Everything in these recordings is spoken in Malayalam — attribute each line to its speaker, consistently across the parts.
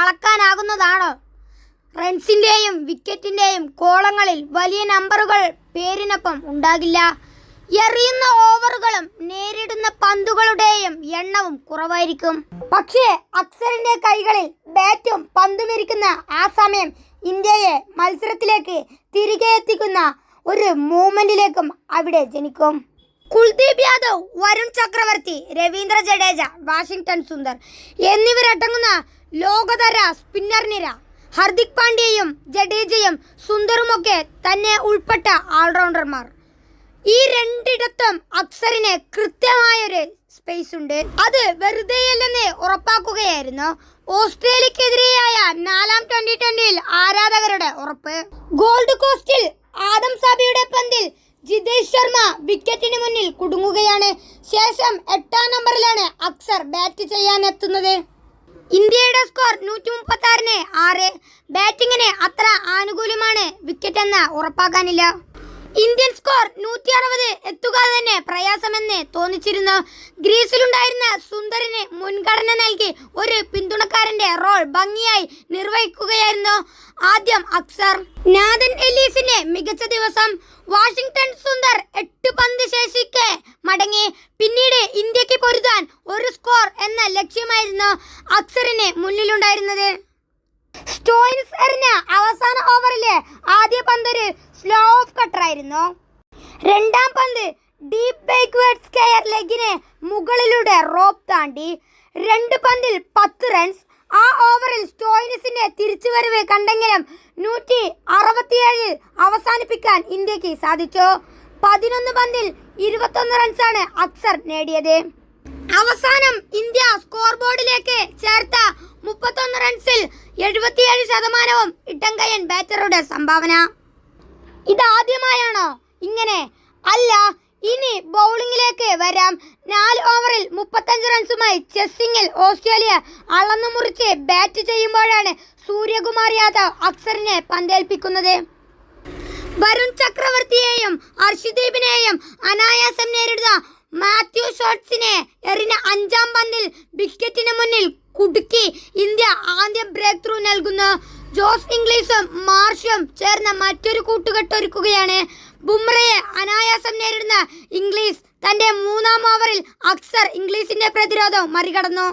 Speaker 1: അളക്കാനാകുന്നതാണോ. റൺസിന്റെയും വിക്കറ്റിന്റെയും കോളങ്ങളിൽ വലിയ നമ്പറുകൾ പേരിനൊപ്പം ഉണ്ടാകില്ല. എറിയുന്ന ഓവറുകളും നേരിടുന്ന പന്തുകളുടെയും എണ്ണവും കുറവായിരിക്കും. പക്ഷേ അക്സറിന്റെ കൈകളിൽ ബാറ്റും പന്തുമിരിക്കുന്ന ആ സമയം ഇന്ത്യയെ മത്സരത്തിലേക്ക് തിരികെ എത്തിക്കുന്ന ഒരു മൂവ്മെന്റിലേക്കും അവിടെ ജനിക്കും. കുൽദീപ് യാദവ് വരുൺ ചക്രവർത്തി രവീന്ദ്ര ജഡേജ വാഷിംഗ്ടൺ സുന്ദർ എന്നിവരടങ്ങുന്ന ലോകതര സ്പിന്നർ നിര. ഹർദിക് പാണ്ഡ്യയും ജഡേജയും സുന്ദറുമൊക്കെ തന്നെ ഉൾപ്പെട്ട ഓൾറൗണ്ടർമാർ ഈ രണ്ടിടത്തും അക്സറിന് കൃത്യമായൊരു സ്പേസ് ഉണ്ട്. അത് വെറുതെയല്ലെന്ന് ഉറപ്പാക്കുകയായിരുന്നു. ഓസ്ട്രേലിയക്കെതിരെയായ നാലാം ട്വന്റി ട്വന്റിയിൽ ആരാധകരുടെ ഉറപ്പ്. ഗോൾഡ് കോസ്റ്റിൽ ആദം സാബിയുടെ പന്തിൽ ജിതേഷ് ശർമ്മ വിക്കറ്റിന് മുന്നിൽ കുടുങ്ങുകയാണ്. ശേഷം എട്ടാം നമ്പറിലാണ് അക്സർ ബാറ്റ് ചെയ്യാനെത്തുന്നത്. ഇന്ത്യയുടെ സ്കോർ നൂറ്റി മുപ്പത്തി ആറിന് ആറ്. ബാറ്റിങ്ങിന് അത്ര ആനുകൂല്യമാണ് വിക്കറ്റ് എന്ന് ഉറപ്പാക്കാനില്ല. ഇന്ത്യൻ സ്കോർ നൂറ്റി അറുപത് എത്തുക തന്നെ പ്രയാസമെന്ന് തോന്നിച്ചിരുന്നു. ഗ്രീസിലുണ്ടായിരുന്ന സുന്ദറിന് മുൻഗണന നൽകി ഒരു പിന്തുണക്കാരന്റെ റോൾ ഭംഗിയായി നിർവഹിക്കുകയായിരുന്നു ആദ്യം അക്സർ. നാഥൻ എലീസിന്റെ മികച്ച ദിവസം വാഷിംഗ്ടൺ സുന്ദർ എട്ട് പന്ത് ശേഷിക്കെ മടങ്ങി. പിന്നീട് ഇന്ത്യയ്ക്ക് പൊരുതാൻ ഒരു സ്കോർ എന്ന ലക്ഷ്യമായിരുന്നു അക്സറിന് മുന്നിലുണ്ടായിരുന്നത്. സ്റ്റോയിൻസ് എറിഞ്ഞ അവസാന ഓവറിലെ ആദ്യ പന്തൊരു സ്ലോ ഓഫ് കട്ടറായിരുന്നു. രണ്ടാം പന്ത് ഡീപ് ബേക്ക്വേർഡ് സ്കെയർ ലെഗിനെ മുകളിലൂടെ റോപ്പ് താണ്ടി. രണ്ട് പന്തിൽ പത്ത് റൺസ് ആ ഓവറിൽ സ്റ്റോയിനിസിന്റെ തിരിച്ചുവരവ് കണ്ടെങ്കിലും നൂറ്റി അറുപത്തിയേഴിൽ അവസാനിപ്പിക്കാൻ ഇന്ത്യയ്ക്ക് സാധിച്ചു. പതിനൊന്ന് പന്തിൽ ഇരുപത്തൊന്ന് റൺസാണ് അക്സർ നേടിയത്. അവസാനം ഇന്ത്യ സ്കോർ ബോർഡിലേക്ക് ചേർത്ത മുപ്പത്തൊന്ന് റൺസിൽ എഴുപത്തിയേഴ് ശതമാനവും ഇട്ടങ്കയൻ ബാറ്ററുടെ സംഭാവന. ഇതാദ്യമായാണോ? ഇങ്ങനെ. അല്ല ഇനി ബൗളിംഗിലേക്ക് വരാം. നാല് ഓവറിൽ മുപ്പത്തഞ്ച് റൺസുമായി ചെസ്സിങ്ങിൽ ഓസ്ട്രേലിയ അളന്നു മുറിച്ച് ബാറ്റ് ചെയ്യുമ്പോഴാണ് സൂര്യകുമാർ യാദവ് അക്സറിനെ പന്തേൽപ്പിക്കുന്നത്. വരുൺ ചക്രവർത്തിയെയും അർഷിദീപിനെയും അനായാസം നേരിടുന്ന മാത്യു ഷോട്ട്സിനെ എറിഞ്ഞ അഞ്ചാം പന്തിൽ വിക്കറ്റിന് മുന്നിൽ കുടുക്കി ഇന്ത്യ ആദ്യ ബ്രേക്ക് ത്രൂ നൽകുന്നു. ജോസ് ഇംഗ്ലീഷും മാർഷും ചേർന്ന മറ്റൊരു കൂട്ടുകെട്ടൊരുക്കുകയാണ് ബുംറയെ അനായാസം നേരിടുന്ന ഇംഗ്ലീഷ് തന്റെ മൂന്നാം ഓവറിൽ അക്സർ ഇംഗ്ലീഷിന്റെ പ്രതിരോധം മറികടന്നു.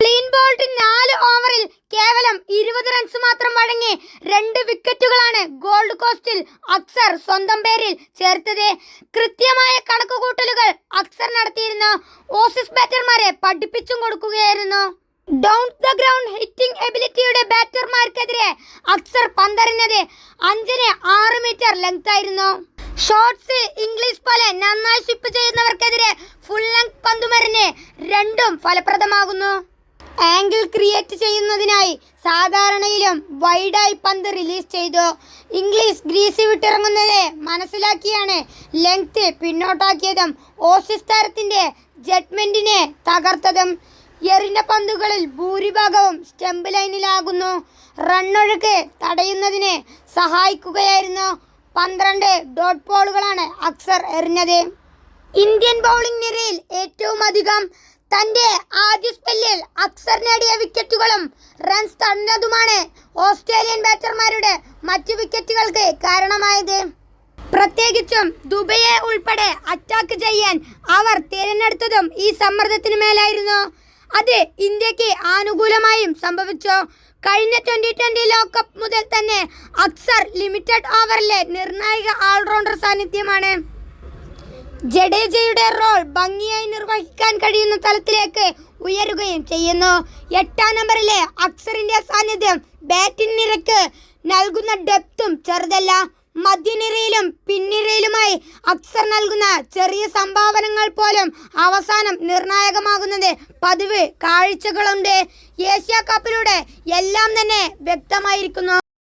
Speaker 1: ക്ലീൻ ബോൾട്ട് നാല് ഓവറിൽ കേവലം ഇരുപത് റൺസ് മാത്രം വഴങ്ങി രണ്ട് വിക്കറ്റുകളാണ് ഗോൾഡ് കോസ്റ്റിൽ അക്സർ സ്വന്തം പേരിൽ ചേർത്തത്. കൃത്യമായ കണക്കുകൂട്ടലുകൾ അക്സർ നടത്തിയിരുന്നു. ഓസിസ് ബാറ്റർമാരെ പഠിപ്പിച്ചും കൊടുക്കുകയായിരുന്നു. ഡൗൺ ദ ഗ്രൗണ്ട് ഹിറ്റിംഗ് എബിലിറ്റിയുടെ ബാറ്റർമാർക്കെതിരെ അക്സർ പന്തറിഞ്ഞത് അഞ്ചിന് ആറ് മീറ്റർ ലെങ്ത് ആയിരുന്നു. ഷോട്ട്സ് ഇംഗ്ലീഷ് പോലെ നന്നായി ഷിപ്പ് ചെയ്യുന്നവർക്കെതിരെ ഫുൾ ലെങ്ത് പന്തുമറിഞ്ഞ് രണ്ടും ഫലപ്രദമാകുന്നു. ആംഗിൾ ക്രിയേറ്റ് ചെയ്യുന്നതിനായി സാധാരണയിലും വൈഡായി പന്ത് റിലീസ് ചെയ്തു. ഇംഗ്ലീഷ് ഗ്രീസ് വിട്ടിറങ്ങുന്നത് മനസ്സിലാക്കിയാണ് ലെങ്ത് പിന്നോട്ടാക്കിയതും ഓസിസ് താരത്തിന്റെ ജഡ്മെന്റിനെ തകർത്തതും. എറിഞ്ഞ പന്തുകളിൽ ഭൂരിഭാഗവും സ്റ്റംപ് ലൈനിലാകുന്നു. റണ്ണൊഴുക്ക് തടയുന്നതിന് സഹായിക്കുകയായിരുന്നു പന്ത്രണ്ട് ഡോട്ട് ബോളുകളാണ് അക്സർ എറിഞ്ഞത്. ഇന്ത്യൻ ബൗളിംഗ് നിരയിൽ ഏറ്റവും അധികം തന്റെ ആദ്യ സ്പെല്ലിൽ അക്സർ നേടിയ വിക്കറ്റുകളും റൺസ് തന്നതുമാണ് ഓസ്ട്രേലിയൻ ബാറ്റർമാരുടെ മറ്റു വിക്കറ്റുകൾക്ക് കാരണമായത്. പ്രത്യേകിച്ചും ദുബൈയെ ഉൾപ്പെടെ അറ്റാക്ക് ചെയ്യാൻ അവർ തിരഞ്ഞെടുത്തതും ഈ സമ്മർദ്ദത്തിന് മേലായിരുന്നു. അത് ഇന്ത്യയ്ക്ക് ആനുകൂലമായും സംഭവിച്ചു. കഴിഞ്ഞ ട്വന്റി ട്വന്റി ലോകകപ്പ് മുതൽ തന്നെ അക്സർ ലിമിറ്റഡ് ഓവറിലെ നിർണായക ഓൾറൗണ്ടർ സാന്നിധ്യമാണ്. ജഡേജയുടെ റോൾ ഭംഗിയായി നിർവഹിക്കാൻ കഴിയുന്ന തലത്തിലേക്ക് ഉയരുകയും ചെയ്യുന്നു. എട്ടാം നമ്പറിലെ അക്സറിന്റെ സാന്നിധ്യം ബാറ്റിംഗ് നിരക്ക് നൽകുന്ന ഡെപ്തും ചെറുതല്ല. മധ്യനിരയിലും പിൻനിരയിലുമായി അക്സർ നൽകുന്ന ചെറിയ സംഭാവനകൾ പോലും അവസാനം നിർണായകമാകുന്നത് പതിവ് കാഴ്ചകളുണ്ട്. ഏഷ്യ കപ്പിലൂടെ എല്ലാം തന്നെ വ്യക്തമായിരിക്കുന്നു.